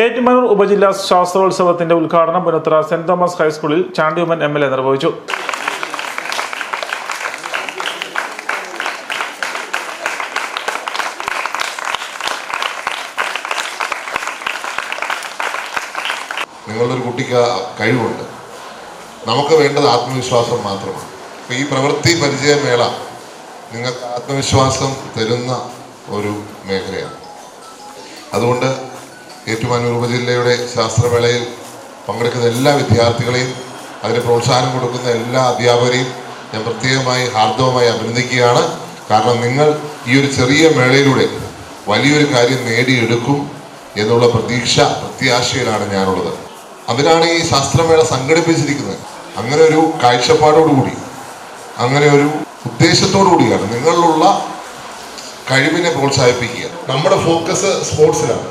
ഏറ്റുമാനൂർ ഉപജില്ലാ ശാസ്ത്രോത്സവത്തിന്റെ ഉദ്ഘാടനം പുനത്ര saint Thomas ഹൈസ്കൂളിൽ ചാണ്ടിയുമൻ എം എൽ എ നിർവഹിച്ചു. നിങ്ങളുടെ ഒരു കുട്ടിക്ക് കഴിവുണ്ട്. നമുക്ക് വേണ്ടത് ആത്മവിശ്വാസം മാത്രമാണ്. അപ്പം ഈ പ്രവൃത്തി പരിചയമേള നിങ്ങൾക്ക് ആത്മവിശ്വാസം തരുന്ന ഒരു മേഖലയാണ്. അതുകൊണ്ട് ഏറ്റുമാനൂർ ഉപജില്ലയുടെ ശാസ്ത്രമേളയിൽ പങ്കെടുക്കുന്ന എല്ലാ വിദ്യാർത്ഥികളെയും അതിന് പ്രോത്സാഹനം കൊടുക്കുന്ന എല്ലാ അധ്യാപകരെയും ഞാൻ പ്രത്യേകമായി ഹാർദവമായി അഭിനന്ദിക്കുകയാണ്. കാരണം നിങ്ങൾ ഈ ഒരു ചെറിയ മേളയിലൂടെ വലിയൊരു കാര്യം നേടിയെടുക്കും എന്നുള്ള പ്രതീക്ഷ പ്രത്യാശയിലാണ് ഞാനുള്ളത്. അതിനാണ് ഈ ശാസ്ത്രമേള സംഘടിപ്പിച്ചിരിക്കുന്നത്. അങ്ങനെ ഒരു കാഴ്ചപ്പാടോടുകൂടി അങ്ങനെ ഒരു ഉദ്ദേശത്തോടു കൂടിയാണ് നിങ്ങളിലുള്ള കഴിവിനെ പ്രോത്സാഹിപ്പിക്കുക. നമ്മുടെ ഫോക്കസ് സ്പോർട്സിലാണ്.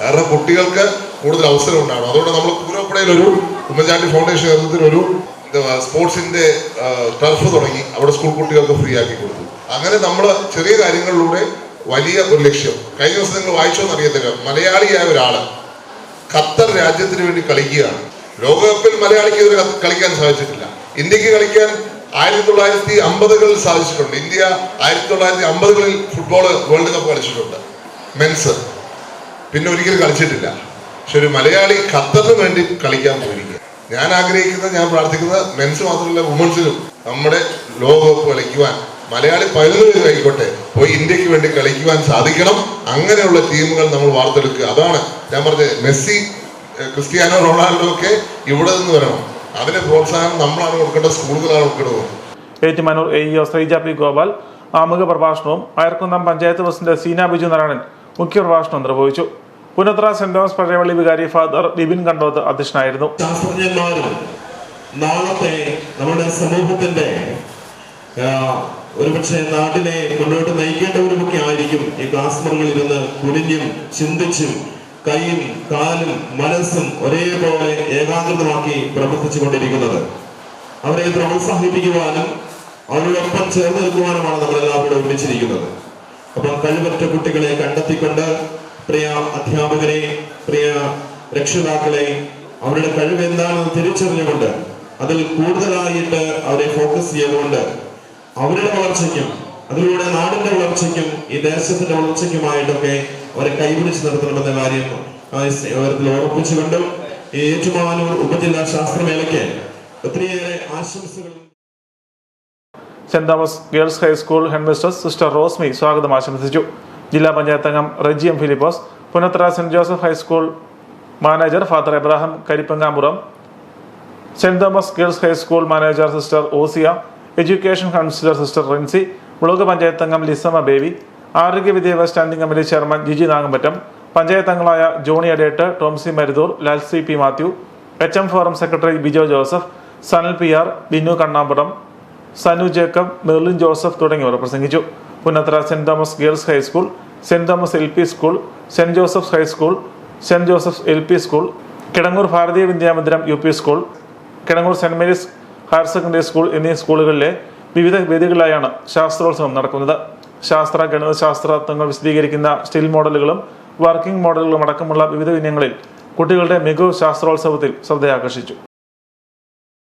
കാരണം കുട്ടികൾക്ക് കൂടുതൽ അവസരം ഉണ്ടാവണം. അതുകൊണ്ട് നമ്മൾ പൂരപ്പുഴയിൽ ഒരു ഉമ്മൻചാണ്ടി ഫൗണ്ടേഷൻ നേതൃത്വത്തിൽ ഒരു സ്പോർട്സിന്റെ ടർഫ് തുടങ്ങി അവിടെ സ്കൂൾ കുട്ടികൾക്ക് ഫ്രീ ആക്കി കൊടുത്തു. അങ്ങനെ നമ്മൾ ചെറിയ കാര്യങ്ങളിലൂടെ വലിയ ഒരു ലക്ഷ്യം. കഴിഞ്ഞ ദിവസം നിങ്ങൾ വായിച്ചോന്ന് അറിയത്തില്ല. മലയാളിയായ ഒരാൾ ഖത്തർ രാജ്യത്തിന് വേണ്ടി കളിക്കുകയാണ്. ലോകകപ്പിൽ മലയാളിക്ക് ഇതുവരെ കളിക്കാൻ സാധിച്ചിട്ടില്ല. ഇന്ത്യയ്ക്ക് കളിക്കാൻ ആയിരത്തി തൊള്ളായിരത്തി അമ്പതുകളിൽ സാധിച്ചിട്ടുണ്ട്. ഇന്ത്യ ആയിരത്തി തൊള്ളായിരത്തി അമ്പതുകളിൽ ഫുട്ബോൾ വേൾഡ് കപ്പ് കളിച്ചിട്ടുണ്ട്. മെൻസ് പിന്നെ ഒരിക്കലും കളിച്ചിട്ടില്ല. പക്ഷെ ഒരു മലയാളി ഖത്തറിന് വേണ്ടി കളിക്കാൻ പോയിരിക്കുക. ഞാൻ ആഗ്രഹിക്കുന്നത് ഞാൻ പ്രാർത്ഥിക്കുന്നത് മെൻസ് മാത്രമല്ല വുമൻസിനും നമ്മുടെ ലോകകപ്പ് കളിക്കുവാൻ മലയാളി പതിനൊന്ന് പേര് ആയിക്കോട്ടെ പോയി ഇന്ത്യയ്ക്ക് വേണ്ടി കളിക്കുവാൻ സാധിക്കണം. അങ്ങനെയുള്ള ടീമുകൾ നമ്മൾ വാർത്തെടുക്കുക. അതാണ് ഞാൻ പറഞ്ഞത് മെസ്സി ക്രിസ്ത്യാനോ റൊണാൾഡോ ഒക്കെ ഇവിടെ നിന്ന് വരണം. അതിന് പ്രോത്സാഹനം നമ്മളാണ് കൊടുക്കേണ്ടത് സ്കൂളുകളാണ് കൊടുക്കേണ്ടത്. Ettumanoor A EO Sreeja P Gopal ആമുഖ പ്രഭാഷണവും അയർക്കുന്നം പഞ്ചായത്ത് പ്രസിഡന്റ് സീന ബിജു നാരായണൻ മുഖ്യപ്രഭാഷണം നിർവഹിച്ചു. പുനത്ര സെന്റ് തോമസ് പഴയവള്ളി വികാരി ഫാദർ ബിബിൻ കണ്ടോത്ത് അധ്യക്ഷനായിരുന്നു. നാളത്തെ നമ്മുടെ സമൂഹത്തിന്റെ ഒരുപക്ഷെ നാട്ടിനെ മുന്നോട്ട് നയിക്കേണ്ടവരുമൊക്കെ ആയിരിക്കും ഈ ക്ലാസ് മുറികളിൽ ഇരുന്ന് കുനിഞ്ഞും ചിന്തിച്ചും കൈയും കാലും മനസ്സും ഒരേപോലെ ഏകാഗ്രതമാക്കി പ്രവർത്തിച്ചു കൊണ്ടിരിക്കുന്നത് അവരെ പ്രോത്സാഹിപ്പിക്കുവാനും അവരോടൊപ്പം ചേർന്ന് നിൽക്കുവാനുമാണ് നമ്മൾ എല്ലാവരും ഒരുമിച്ചിരിക്കുന്നത്. അപ്പം കഴിവറ്റ കുട്ടികളെ കണ്ടെത്തിക്കൊണ്ട് പ്രിയ അധ്യാപകരെ പ്രിയ രക്ഷിതാക്കളെ അവരുടെ കഴിവ് എന്താണെന്ന് തിരിച്ചറിഞ്ഞുകൊണ്ട് അതിൽ കൂടുതലായിട്ട് അവരെ ഫോക്കസ് ചെയ്തുകൊണ്ട് അവരുടെ വളർച്ചയ്ക്കും അതിലൂടെ നാടിന്റെ വളർച്ചയ്ക്കും ഈ ദേശത്തിന്റെ വളർച്ചയ്ക്കുമായിട്ടൊക്കെ അവരെ കൈപിടിച്ച് നിർത്തണമെന്ന കാര്യം ഓർമ്മിച്ചുകൊണ്ടും ഈ ഏറ്റുമാനൂർ ഉപജില്ലാ ശാസ്ത്രമേളയ്ക്ക് ഒത്തിരിയേറെ ആശംസകൾ saint Thomas girls high school headmistress sister Rosmi സ്വാഗതം ആശംസിച്ചു. ജില്ലാ പഞ്ചായത്ത് അംഗം Reji M Philipose Punnathra saint Joseph high school manager father Abraham Karippangampuram saint Thomas girls high school manager sister Ozia education councillor sister Rincy block panchayat അംഗം Lissamma baby ആരോഗ്യ വിദ്യാഭ്യാസ standing committee chairman Jiji Nagampattam panchayat അംഗങ്ങളായ Johnny Adet Tomsy Maruthoor Lalsy P Mathew H M forum secretary Bijo Joseph Sanal P R Binu Kannampadam Sanu Jacob Merlin Joseph തുടങ്ങിയവർ പ്രസംഗിച്ചു. Punnathra saint Thomas girls high school saint Thomas L P school saint Joseph's high school saint Joseph's L P school Kidangoor Bharatiya Vidyamandiram U P school Kidangoor saint Mary's higher secondary school എന്നീ സ്കൂളുകളിലെ വിവിധ വേദികളിലായാണ് ശാസ്ത്രോത്സവം നടക്കുന്നത്. ശാസ്ത്ര ഗണിത തത്വങ്ങൾ വിശദീകരിക്കുന്ന still മോഡലുകളും working മോഡലുകളും അടക്കമുള്ള വിവിധ ഇനങ്ങളിൽ കുട്ടികളുടെ മികവ് ശാസ്ത്രോത്സവത്തിൽ ശ്രദ്ധയാകർഷിച്ചു.